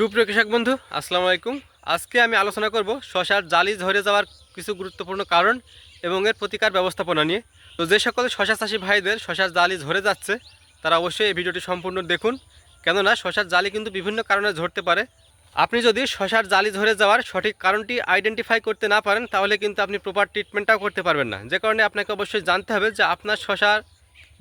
সুপ্রিয় কৃষক বন্ধু, আসসালামু আলাইকুম। আজকে আমি আলোচনা করব শশার জালি ঝরে যাওয়ার কিছু গুরুত্বপূর্ণ কারণ এবং এর প্রতিকার ব্যবস্থাপনা নিয়ে। তো যে সকল শশা চাষি ভাইদের শশার জালি ঝরে যাচ্ছে, তারা অবশ্যই এই ভিডিওটি সম্পূর্ণ দেখুন। কেননা শশার জালি কিন্তু বিভিন্ন কারণে ঝরতে পারে। আপনি যদি শশার জালি ঝরে যাওয়ার সঠিক কারণটি আইডেন্টিফাই করতে না পারেন, তাহলে কিন্তু আপনি প্রপার ট্রিটমেন্টটাও করতে পারবেন না। যে কারণে আপনাকে অবশ্যই জানতে হবে যে আপনার শশার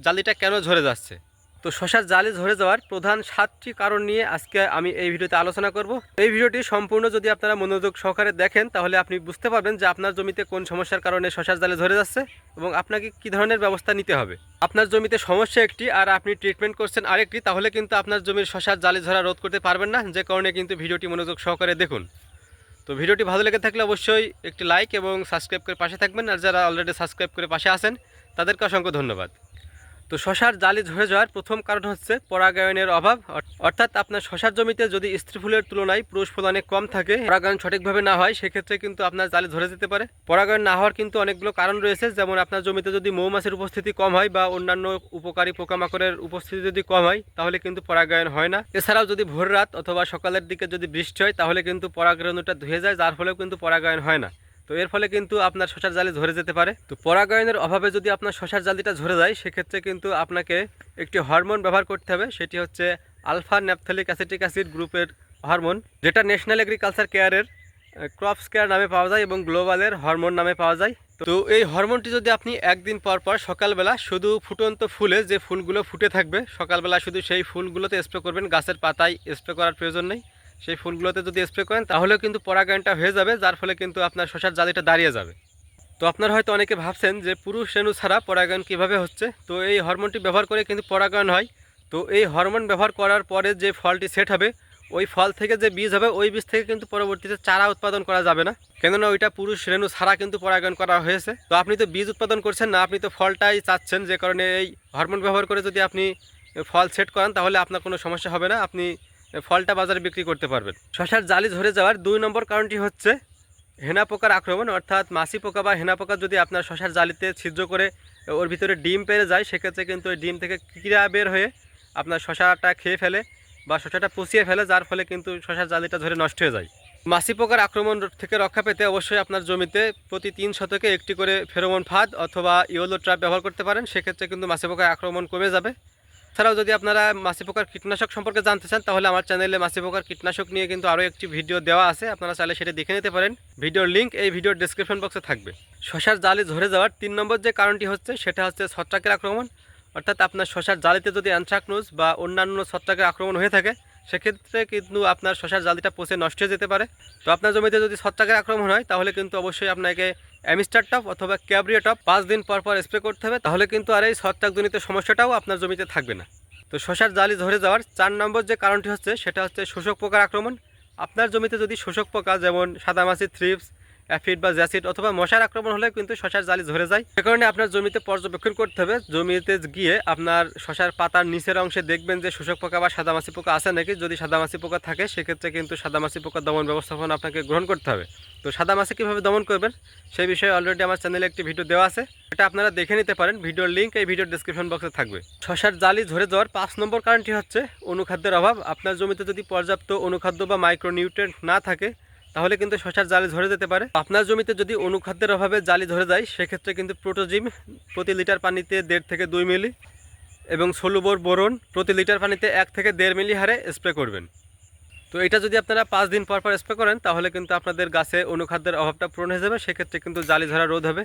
জালিটা কেন ঝরে যাচ্ছে। তো শশার জালে ঝরে যাওয়ার প্রধান সাতটি কারণ নিয়ে আজকে আমি এই ভিডিওতে আলোচনা করব। এই ভিডিওটি সম্পূর্ণ যদি আপনারা মনোযোগ সহকারে দেখেন, তাহলে আপনি বুঝতে পারবেন যে আপনার জমিতে কোন সমস্যার কারণে শশার জালে ঝরে যাচ্ছে এবং আপনাকে কী ধরনের ব্যবস্থা নিতে হবে। আপনার জমিতে সমস্যা একটি আর আপনি ট্রিটমেন্ট করছেন আরেকটি, তাহলে কিন্তু আপনার জমির শশার জালে ঝরা রোধ করতে পারবেন না। যে কারণে কিন্তু ভিডিওটি মনোযোগ সহকারে দেখুন। তো ভিডিওটি ভালো লেগে থাকলে অবশ্যই একটি লাইক এবং সাবস্ক্রাইব করে পাশে থাকবেন। আর যারা অলরেডি সাবস্ক্রাইব করে পাশে আছেন, তাদেরকে অসংখ্য ধন্যবাদ। তো শশার জালি ঝরে যাওয়ার প্রথম কারণ হচ্ছে পরাগায়নের অভাব। অর্থাৎ আপনার শশার জমিতে যদি স্ত্রী ফুলের তুলনায় পুরুষ ফুল অনেক কম থাকে, পরাগায়ন সঠিকভাবে না হয়, সেক্ষেত্রে কিন্তু আপনার জালি ধরে যেতে পারে। পরাগায়ন না হওয়ার কিন্তু অনেকগুলো কারণ রয়েছে, যেমন আপনার জমিতে যদি মৌমাছির উপস্থিতি কম হয় বা অন্যান্য উপকারী পোকামাকড়ের উপস্থিতি যদি কম হয়, তাহলে কিন্তু পরাগায়ন হয় না। এছাড়াও যদি ভোর রাত অথবা সকালের দিকে যদি বৃষ্টি হয়, তাহলে কিন্তু পরাগায়নটা ধুয়ে যায়, যার ফলেও কিন্তু পরাগায়ন হয় না। তো এর ফলে কিন্তু আপনার শশার জালি ঝরে যেতে পারে। তো পরাগায়নের অভাবে যদি আপনার শশার জালিটা ঝরে যায়, সেক্ষেত্রে কিন্তু আপনাকে একটি হরমোন ব্যবহার করতে হবে। সেটি হচ্ছে আলফা ন্যাপথলিক অ্যাসিটিক অ্যাসিড গ্রুপের হরমোন, যেটা ন্যাশনাল এগ্রিকালচার কেয়ারের ক্রপস কেয়ার নামে পাওয়া যায় এবং গ্লোবালের হরমোন নামে পাওয়া যায়। তো এই হরমোনটি যদি আপনি একদিন পর পর সকালবেলা শুধু ফুটন্ত ফুলে যে ফুলগুলো ফুটে থাকবে, সকালবেলা শুধু সেই ফুলগুলোতে স্প্রে করবেন, গাছের পাতায় স্প্রে করার প্রয়োজন নেই। সেই ফুলগুলোতে যদি স্প্রে করেন, তাহলেও কিন্তু পরাগায়নটা হয়ে যাবে, যার ফলে কিন্তু আপনার শশার জালিটা দাঁড়িয়ে যাবে। তো আপনারা হয়তো অনেকে ভাবছেন যে পুরুষ রেণু ছাড়া পরাগায়ন কীভাবে হচ্ছে? তো এই হরমোনটি ব্যবহার করে কিন্তু পরাগায়ন হয়। তো এই হরমোন ব্যবহার করার পরে যে ফলটি সেট হবে, ওই ফল থেকে যে বীজ হবে, ওই বীজ থেকে কিন্তু পরবর্তীতে চারা উৎপাদন করা যাবে না। কেননা ওইটা পুরুষ রেণু ছাড়া কিন্তু পরাগায়ন করা হয়েছে। তো আপনি তো বীজ উৎপাদন করছেন না, আপনি তো ফলটাই চাচ্ছেন, যে কারণে এই হরমোন ব্যবহার করে যদি আপনি ফল সেট করেন, তাহলে আপনার কোনো সমস্যা হবে না। আপনি ফলটা বাজারে বিক্রি করতে পারবেন। শশার জালি ঝরে যাওয়ার দুই নম্বর কারণটি হচ্ছে হেনা পোকার আক্রমণ, অর্থাৎ মাছি পোকা বা হেনা পোকা যদি আপনার শশার জালিতে ছিদ্র করে ওর ভিতরে ডিম পেরে যায়, সেক্ষেত্রে কিন্তু ওই ডিম থেকে ক্রিয়া বের হয়ে আপনার শশাটা খেয়ে ফেলে বা শশাটা পচিয়ে ফেলে, যার ফলে কিন্তু শশার জালিটা ধরে নষ্ট হয়ে যায়। মাছি পোকার আক্রমণ থেকে রক্ষা পেতে অবশ্যই আপনার জমিতে প্রতি তিন শতকে একটি করে ফেরোমন ফাঁদ অথবা ইওলো ট্র্যাপ ব্যবহার করতে পারেন, সেক্ষেত্রে কিন্তু মাছি পোকার আক্রমণ কমে যাবে। এছাড়াও যদি আপনারা মাছি পোকার কীটনাশক সম্পর্কে জানতে চান, তাহলে আমার চ্যানেলে মাছি পোকার কীটনাশক নিয়ে কিন্তু আরও একটি ভিডিও দেওয়া আছে। আপনারা চাইলে সেটা দেখে নিতে পারেন। ভিডিওর লিঙ্ক এই ভিডিওর ডিসক্রিপশন বক্সে থাকবে। শশার জালে ঝরে যাওয়ার তিন নম্বর যে কারণটি হচ্ছে, সেটা হচ্ছে ছত্রাকের আক্রমণ। অর্থাৎ আপনার শশার জালিতে যদি অ্যানথ্রাকনোজ বা অন্যান্য ছত্রাকের আক্রমণ হয়ে থাকে সেক্ষেত্রে কিন্তু আপনার শশার জালিটা পচে নষ্ট হয়ে যেতে পারে। তো আপনার জমিতে যদি ছত্রাকের আক্রমণ হয়, তাহলে কিন্তু অবশ্যই আপনাকে অ্যামিস্টার টপ অথবা ক্যাবরিয়া টপ পাঁচ দিন পর পর স্প্রে করতে হবে। তাহলে কিন্তু আর এই ছত্রাকজনিত সমস্যাটাও আপনার জমিতে থাকবে না। তো শশার জালি ধরে যাওয়ার চার নম্বর যে কারণটি হচ্ছে, সেটা হচ্ছে শোষক পোকার আক্রমণ। আপনার জমিতে যদি শোষক পোকা, যেমন সাদামাছি থ্রিপস অ্যাফিড বা জ্যাসিড অথবা মশার আক্রমণ হলে কিন্তু শশার জালি ধরে যায়। সে কারণে আপনার জমিতে পর্যবেক্ষণ করতে হবে। জমিতে গিয়ে আপনার শশার পাতার নিচের অংশে দেখবেন যে শোষক পোকা বা সাদামাছি পোকা আছে নাকি? যদি সাদামাছি পোকা থাকে, সেক্ষেত্রে কিন্তু সাদামাছি পোকা দমন ব্যবস্থাপনা আপনাকে গ্রহণ করতে হবে। তো সাদামাছি কীভাবে দমন করবেন? সেই বিষয়ে অলরেডি আমার চ্যানেলে একটি ভিডিও দেওয়া আছে। এটা আপনারা দেখে নিতে পারেন। ভিডিওর লিঙ্ক এই ভিডিওর ডিসক্রিপশন বক্সে থাকবে। শশার জালি ঝরে যাওয়ার পাঁচ নম্বর কারণটি হচ্ছে, অনুখাদ্যের অভাব। আপনার জমিতে যদি পর্যাপ্ত অনুখাদ্য বা মাইক্রোনিউট্রেন্ট না থাকে তাহলে কিন্তু শশার জালি ধরে যেতে পারে। আপনার জমিতে যদি অনুখাদ্যের অভাবে জালি ধরে যায়, সেক্ষেত্রে কিন্তু প্রোটোজিম প্রতি লিটার পানিতে দেড় থেকে দুই মিলি এবং সলুবর বোরন প্রতি লিটার পানিতে এক থেকে দেড় মিলি হারে স্প্রে করবেন। তো এটা যদি আপনারা পাঁচ দিন পর পর স্প্রে করেন, তাহলে কিন্তু আপনাদের গাছে অনুখাদ্যের অভাবটা পূরণ হয়ে যাবে, সেক্ষেত্রে কিন্তু জালি ধরা রোধ হবে।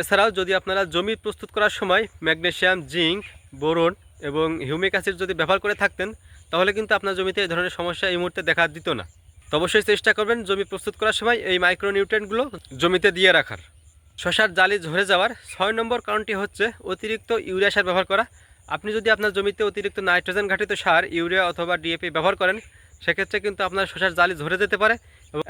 এছাড়াও যদি আপনারা জমি প্রস্তুত করার সময় ম্যাগনেশিয়াম, জিঙ্ক, বোরন এবং হিউমিক অ্যাসিড যদি ব্যবহার করে থাকতেন, তাহলে কিন্তু আপনার জমিতে এই ধরনের সমস্যা এই মুহূর্তে দেখা দিত না। তো অবশ্যই চেষ্টা করবেন জমি প্রস্তুত করার সময় এই মাইক্রোনিউট্রেন্টগুলো জমিতে দিয়ে রাখার। শশার জালি ঝরে যাওয়ার ছয় নম্বর কারণটি হচ্ছে অতিরিক্ত ইউরিয়া সার ব্যবহার করা। আপনি যদি আপনার জমিতে অতিরিক্ত নাইট্রোজেন ঘাটিত সার, ইউরিয়া অথবা ডিএপি ব্যবহার করেন, সেক্ষেত্রে কিন্তু আপনার শশার জালি ঝরে যেতে পারে।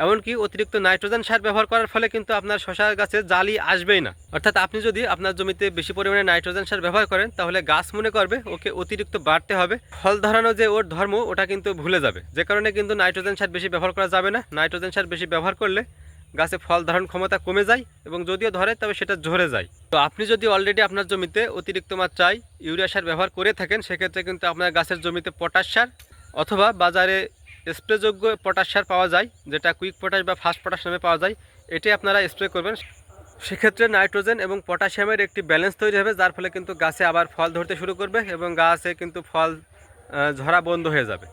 এমনকি অতিরিক্ত নাইট্রোজেন সার ব্যবহার করার ফলে কিন্তু আপনার শশার গাছে জালি আসবেই না। অর্থাৎ আপনি যদি আপনার জমিতে বেশি পরিমাণে নাইট্রোজেন সার ব্যবহার করেন, তাহলে গাছ মনে করবে ওকে অতিরিক্ত বাড়তে হবে। ফল ধরানো যে ওর ধর্ম, ওটা কিন্তু ভুলে যাবে। যে কারণে কিন্তু নাইট্রোজেন সার বেশি ব্যবহার করা যাবে না। নাইট্রোজেন সার বেশি ব্যবহার করলে গাছে ফল ধারণ ক্ষমতা কমে যায় এবং যদিও ধরে, তবে সেটা ঝরে যায়। তো আপনি যদি অলরেডি আপনার জমিতে অতিরিক্ত মাত্রায় ইউরিয়া সার ব্যবহার করে থাকেন, সেক্ষেত্রে কিন্তু আপনার গাছের জমিতে পটাশ সার অথবা বাজারে স্প্রেযোগ্য পটাশ সার পাওয়া যায়, যেটা কুইক পটাশ বা ফাস্ট পটাশ নামে পাওয়া যায়, এটি আপনারা স্প্রে করবেন। সেক্ষেত্রে নাইট্রোজেন এবং পটাশিয়ামের একটি ব্যালেন্স তৈরি হবে, যার ফলে কিন্তু গাছে আবার ফল ধরতে শুরু করবে এবং গাছে কিন্তু ফল ঝরা বন্ধ হয়ে যাবে।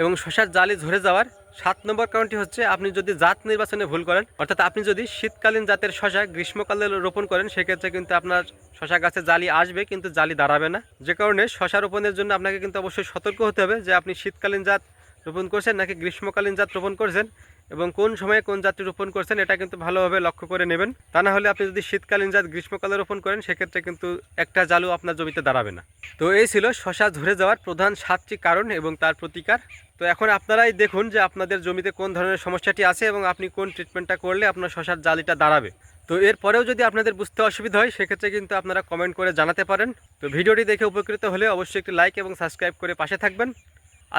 এবং শশার জালি ঝরে যাওয়ার সাত নম্বর কারণটি হচ্ছে, আপনি যদি জাত নির্বাচনে ভুল করেন, অর্থাৎ আপনি যদি শীতকালীন জাতের শশা গ্রীষ্মকালে রোপণ করেন, সেক্ষেত্রে কিন্তু আপনার শশা গাছে জালি আসবে, কিন্তু জালি দাঁড়াবে না। যে কারণে শশা রোপণের জন্য আপনাকে কিন্তু অবশ্যই সতর্ক হতে হবে যে আপনি শীতকালীন জাত রোপণ করছেন নাকি গ্রীষ্মকালীন জাত রোপণ করছেন এবং কোন সময়ে কোন জাতটি রোপণ করছেন এটা কিন্তু ভালোভাবে লক্ষ্য করে নেবেন। তা না হলে আপনি যদি শীতকালীন জাত গ্রীষ্মকালে রোপণ করেন, সেক্ষেত্রে কিন্তু একটা জালু আপনার জমিতে দাঁড়াবে না। তো এই ছিল শশা ঝরে যাওয়ার প্রধান সাতটি কারণ এবং তার প্রতিকার। তো এখন আপনারাই দেখুন যে আপনাদের জমিতে কোন ধরনের সমস্যাটি আছে এবং আপনি কোন ট্রিটমেন্টটা করলে আপনার শশার জালিটা দাঁড়াবে। তো এরপরেও যদি আপনাদের বুঝতে অসুবিধা হয়, সেক্ষেত্রে কিন্তু আপনারা কমেন্ট করে জানাতে পারেন। তো ভিডিওটি দেখে উপকৃত হলে অবশ্যই একটি লাইক এবং সাবস্ক্রাইব করে পাশে থাকবেন।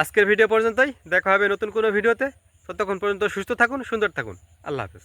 আজকের ভিডিও পর্যন্তই। দেখা হবে নতুন কোনো ভিডিওতে। ততক্ষণ পর্যন্ত সুস্থ থাকুন, সুন্দর থাকুন। আল্লাহ হাফেজ।